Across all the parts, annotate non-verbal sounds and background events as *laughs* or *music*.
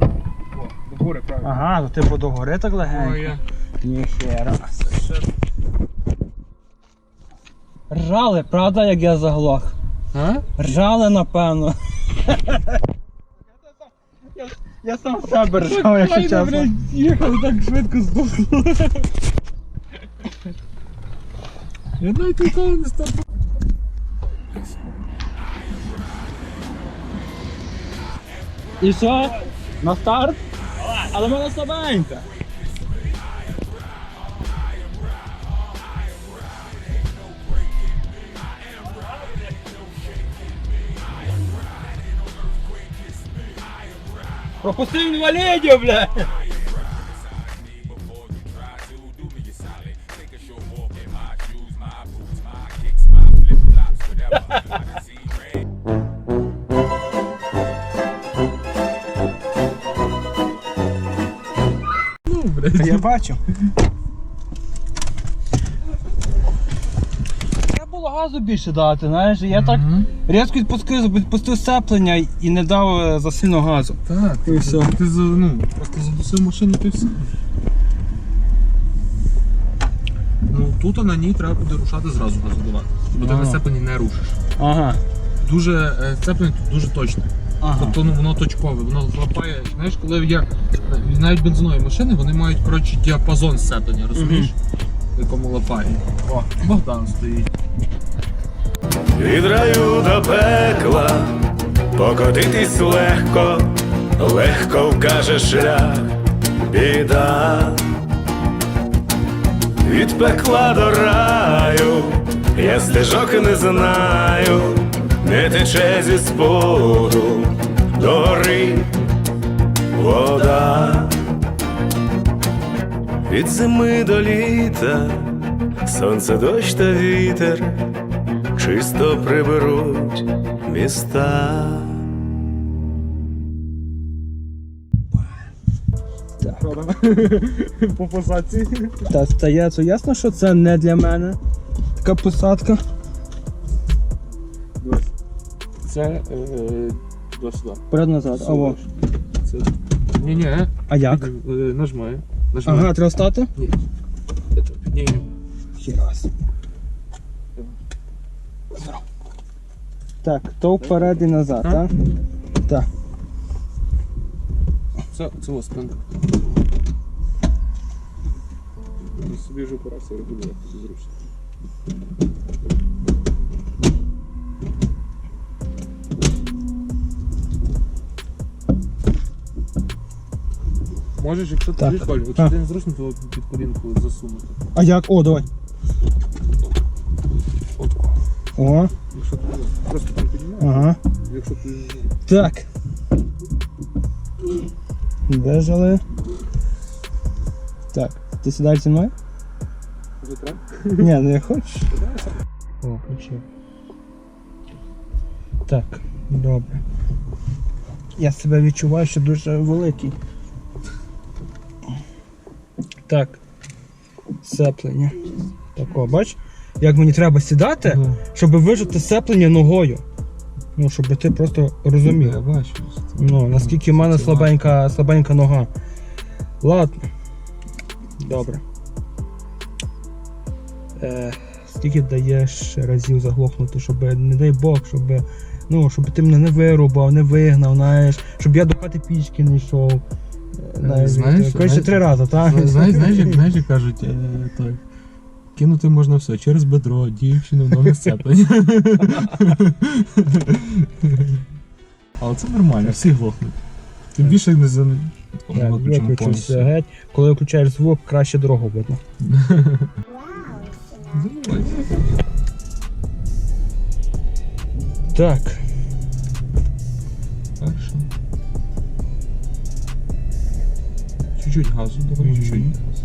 О, до гори, правильно. Ага, то типу до гори так О, легенько. я. Ніхера. Ржали, правда, як я заглох? А? Ржали, напевно. Я, я сам себе ржав, якщо чесно. блядь, їхав так швидко здохло. Я навіть ніколи не став. І що? На старт? Але вона слабенька. Пропустив інвалідів, бля! Ну, блядь. Я бачу. Треба було газу більше дати, знаєш, я так різко відпустив, відпустив сцеплення і не дав е, засильно газу. Так, І ти, все. ти за- ну, просто задусив машину, ти все. Ну тут на ній треба буде рушати зразу газу давати. Бо ти Ага. на сцепленні не рушиш. Ага. Дуже е, сцеплення тут дуже точне. Ага. Тобто ну, воно точкове, воно лапає. Знаєш, коли е, навіть бензинові машини, вони мають коротше діапазон сцеплення, розумієш? В якому лапає. О, Богдан стоїть. Від раю до пекла покотитись легко, легко вкаже шлях, біда. Від пекла до раю, я стежок не знаю, не тече зі споду до гори вода. Від зими до літа, сонце, дощ та вітер чисто приберуть міста. *laughs* По посадці. Та стається ясно, що це не для мене. Така посадка. Це е, до сюди. Вперед назад. Аво. Це... Ні, ні. А як? Нажми. Нажми. Ага, треба стати? Ні. Ні. Ще раз. Так, то вперед і назад, так? Так. Це, це ось спинка. Собі вже все регулювати, це зручно. Можеш, якщо ти Так. Коль, А. якщо ти не зручно, то під колінку засунути. А як? О, давай. О, Якщо ти просто там піднімаєш, ага. якщо ти Так. Вижили. Так, ти сідаєш зі мною? вже треба, Ні, не хочеш. то давай сам. О, включив. Так, добре. Я себе відчуваю, що дуже великий. Так. Сцеплення. Так, бач, як мені треба сідати, Ну. щоб вижити сцеплення ногою. Ну, щоб ти просто розумів. Я бачу. Ну, наскільки в мене слабенька, слабенька нога. Ладно. Добре. Е, скільки даєш разів заглохнути, щоб, не дай Бог, щоб, ну, щоб ти мене не вирубав, не вигнав, знаєш, щоб я до хати пічки не йшов. Е, знаєш, знаєш, Коротше, три рази, так? Знаєш, знаєш, як, знаєш, як кажуть, е, той. Кинути можна все через бедро, дівчину, ноги сцеплення. Але це нормально, всі глохнуть. Тим більше не за Так, виключився повністю. геть. Коли включаєш звук, краще дорогу видно. Так. Чуть-чуть газу, давай чуть-чуть mm -hmm. газу.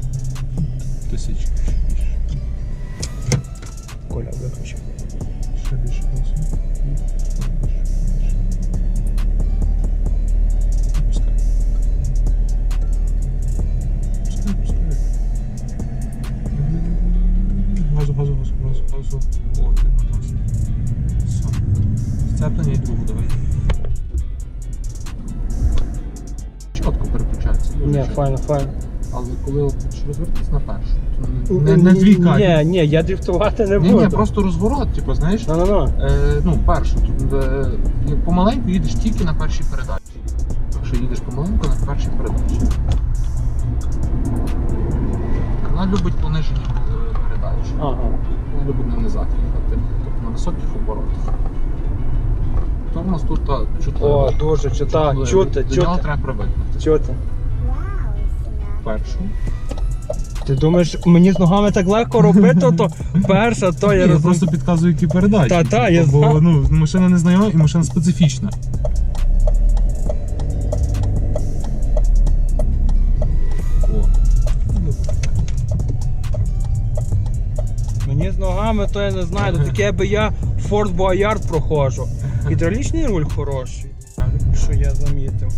Тисячку ще більше. Коля виключив. Ще більше газу. Файно, файно. Але коли хочеш розвертатись на першу, то не, не твій кайф. Ні, ні, я дрифтувати не буду. ні, просто розворот, типу, знаєш, Ну, ну, ну. е, ну, перше, тут е, помаленьку їдеш тільки на першій передачі. Якщо їдеш помаленьку на першій передачі. Вона любить понижені е, передачі. Ага. Вона любить на низах їхати, тобто на високих оборотах. То в нас тут та, чутливо. О, дуже чута, чути, До нього треба привикнути. Чути. Першу. Ти думаєш, мені з ногами так легко робити, то *laughs* перша, то я я розумію. просто підказую, які передачі. Та, та, я Бо знаю. ну, машина не знайома і машина специфічна. О. Мені з ногами, то я не знаю, то таке би я Ford Boyard проходжу. Гідравлічний руль хороший, що я замітив.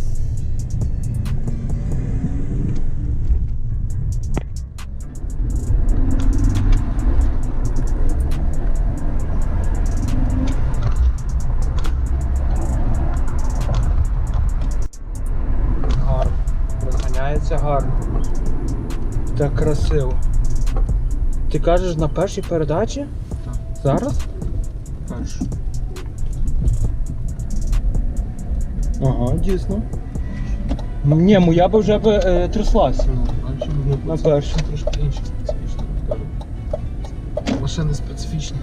Розганяється гарно. Так красиво. Ти кажеш на першій передачі? Так. Зараз? Першу. Ага, дійсно. Ні, моя би вже би е, тряслася. Ну, а чому ну, На першу. Трошки інші специфічні, скажу. Машини специфічні.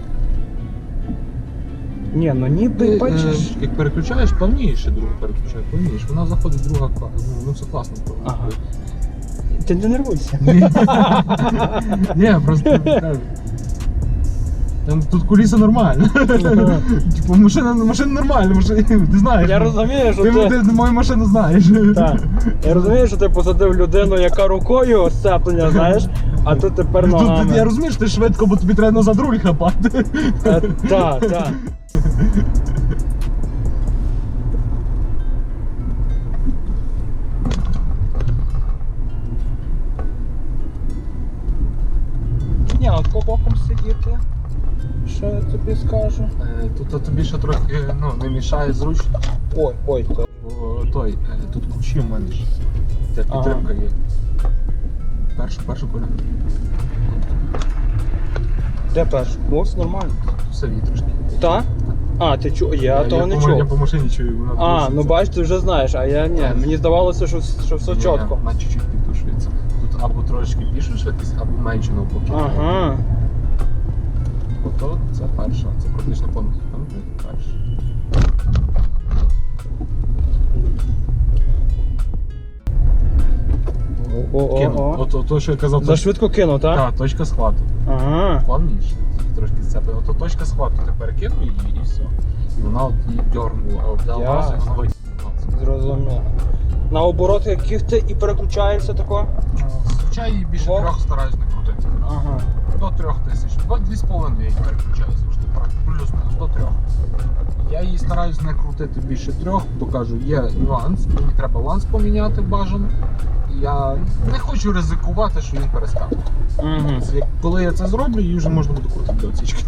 Ні, ну ніби Ти, бачиш. е, як переключаєш, плавніше друга переключає, плавніше. Вона заходить друга кла- ну, ну все класно. Ага. Ти не нервуйся. Ні, просто кажу. Там тут куліса нормальна. Типу, машина, машина нормальна, машина, ти знаєш. Я розумію, що Ти, ти. ти мою машину знаєш. Так. Я розумію, що ти посадив людину, яка рукою сцеплення, знаєш, а тут тепер Тут, я розумію, що ти швидко, бо тобі треба назад руль хапати. Е, Так, так. Ні, от боком сидіти. Що я тобі скажу? Е, Тут тобі ще трохи ну, не мішає зручно. Ой, ой, то. Бо той, е, тут ключі в мене ж. Ця Ага. підтримка є. Першу, першу коліну. Де перший? Ось нормально. Все вітрушки. Та? А, ти чу. Я того не по, ма- Я по машині чую, вона А, ну бач, ти вже знаєш, а я ні. Мені здавалося, що, що все Ні, чітко. Вона чуть-чуть підтушується. Тут або трошки більше швидкість, або менше навпаки. Ага. Ото це перша, це практично понад там перша. Кинув. О-о-о. От, от то, що я казав, За швидко кинув, так? Так, точка схвату. Ага. Плавніше, трошки сцепи. Ото точка схвату, ти перекинув її і все. І вона от її дьорнула, а взяв газ, і вона витягнула. Зрозуміло. На оборот яких ти і переключаєшся тако? Звичайно, її більше Ох. трьох стараюсь не крутити. Ага. До трьох тисяч. До дві з половиною я її переключаю завжди. Плюс-мінус до трьох. Я її стараюсь не крутити більше трьох, бо кажу, є нюанс, мені треба ланс поміняти бажано. Я не хочу ризикувати, що він перескакує. Угу. Коли я це зроблю, її вже можна буде крутити до отсічки.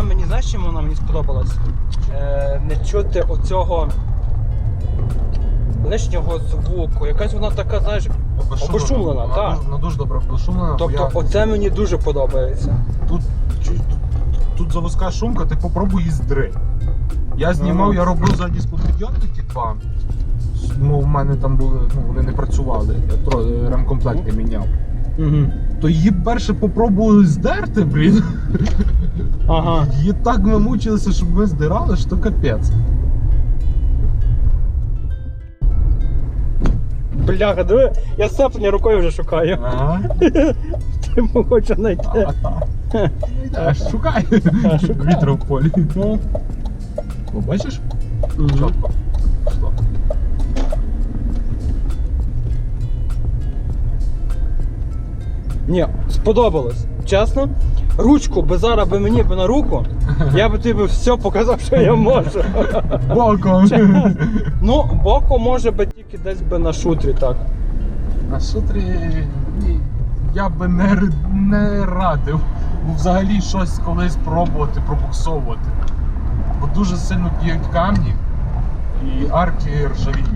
Вона мені, знаєш, чим вона мені сподобалась? Е, не чути оцього лишнього звуку. Якась вона така, знаєш, Обешумлена, вона так. Дуже, вона дуже добре обешумлена. бо тобто я, оце мені дуже подобається. тут, чу- тут, тут заводська шумка, ти попробуй її здри. Я знімав, я робив задні склопідйомники два. Ну, в мене там були, ну, вони не працювали. Я тро- ремкомплекти міняв. Угу. То її перше попробували здерти, блін. Ага. Її так ми мучилися, щоб ми здирали, що капець. Бляха, диви, я сцеплення рукою вже шукаю. Ага. *laughs* Ти хочу знайти. *laughs* Аж шукай. Вітра в полі. Ну. О, бачиш? Чітко. Пішло. Ні, сподобалось. Чесно. Ручку би зараз би мені би на руку, я би тобі все показав, що я можу. Боком. *laughs* Ну, боко може би тільки десь би на шутрі так. На сутрі ні, я би не, не радив взагалі щось колись пробувати, пробуксовувати. Бо дуже сильно б'ють камні і арки ржавіють.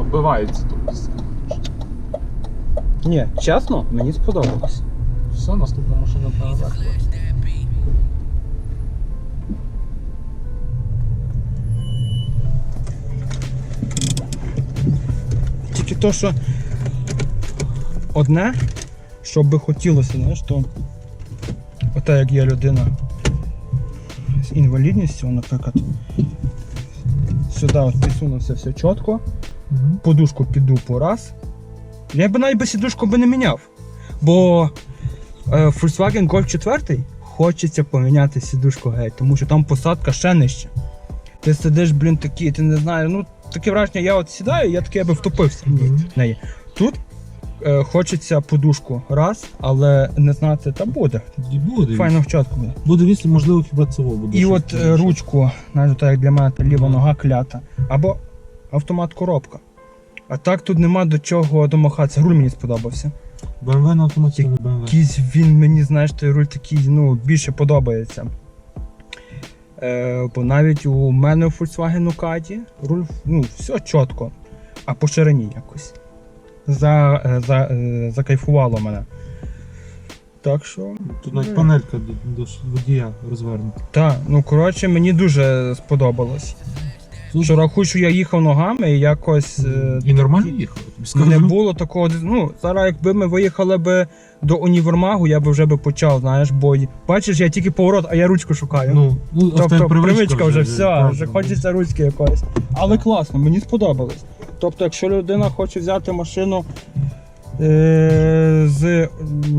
Оббиваються тобто. Ні, чесно, мені сподобалось. Все, наступна машина наверх. Тільки то, що одне, що би хотілося, знаєш, то ота як є людина з інвалідністю, наприклад, сюди от підсунувся все чітко, подушку під дупу раз. Я б навіть би сідушку би не міняв. Бо Volkswagen Golf 4 хочеться поміняти сідушку геть, тому що там посадка ще нижча. Ти сидиш, блін, такий, ти не знаєш, ну таке враження, я от сідаю, я таке би втопився в неї. Тут е, хочеться подушку раз, але не знати, та буде. Буде. Файно в буде. Буде вісім, можливо, хіба цього буде. І от е, ручку, навіть так як для мене, ліва нога клята. Або автомат коробка. А так тут нема до чого домахатися. Руль мені сподобався. BMW на автоматі не BMW. Якийсь він мені, знаєш, той руль такий, ну, більше подобається. Е, бо навіть у мене у Volkswagen Каді руль ну, все чітко, а по ширині якось. За, е, за, е, закайфувало мене. Так що. Тут навіть панелька до, до водія розвернута. Так, ну коротше, мені дуже сподобалось. Що рахуй, що я їхав ногами і якось. е, І нормально їхав, скажу. Не було такого. Ну, зараз, якби ми виїхали би до універмагу, я би вже би почав, знаєш, бо й- бачиш, я тільки поворот, а я ручку шукаю. Ну, ну, тобто привичка, вже все, вже хочеться ручки якоїсь. Але класно, мені сподобалось. Тобто, якщо людина хоче взяти машину е- з,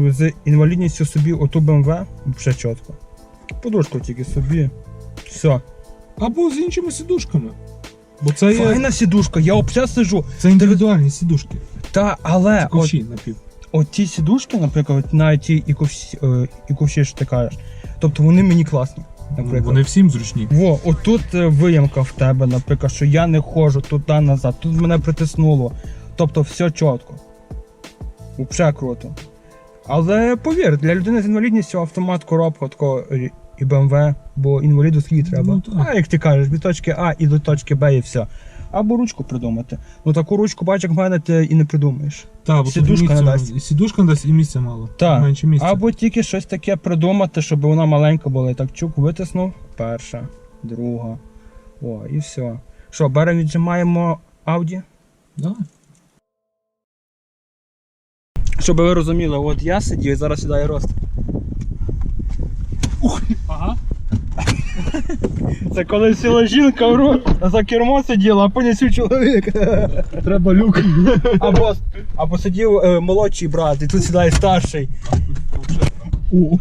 з інвалідністю собі оту BMW, вже чітко. Подушку тільки собі. Все. Або з іншими сідушками. Бо це є Файна сідушка, я взагалі сижу. це індивідуальні сідушки. Та, але от, напів. от ті сідушки, наприклад, навіть ті і ковші, е, і що ти кажеш, тобто вони мені класні. Наприклад. Вони всім зручні. Во, отут е, виямка в тебе, наприклад, що я не ходжу туди назад, тут мене притиснуло. Тобто все чітко. Взагалі круто. Але повір, для людини з інвалідністю автомат коробка такого е, і BMW, бо інваліду скільки треба. Ну, а як ти кажеш, від точки А і до точки Б і все. Або ручку придумати. Ну таку ручку, бач, як в мене, ти і не придумаєш. Та, бо тут Сідушка місця- не дасть. і Сідушка не дасть і місця мало. Так. Менше місця. Або тільки щось таке придумати, щоб вона маленька була. І так чук витиснув. Перша, друга. О, і все. Що, беремо віджимаємо Audi? Давай. Щоб ви розуміли, от я сидів і зараз сідає рост. Ага. *laughs* Це коли сіла жінка в рот за кермо сиділа, а потім чоловік. *laughs* Треба люк. Або, або сидів е, молодший брат, і тут сідає старший. О.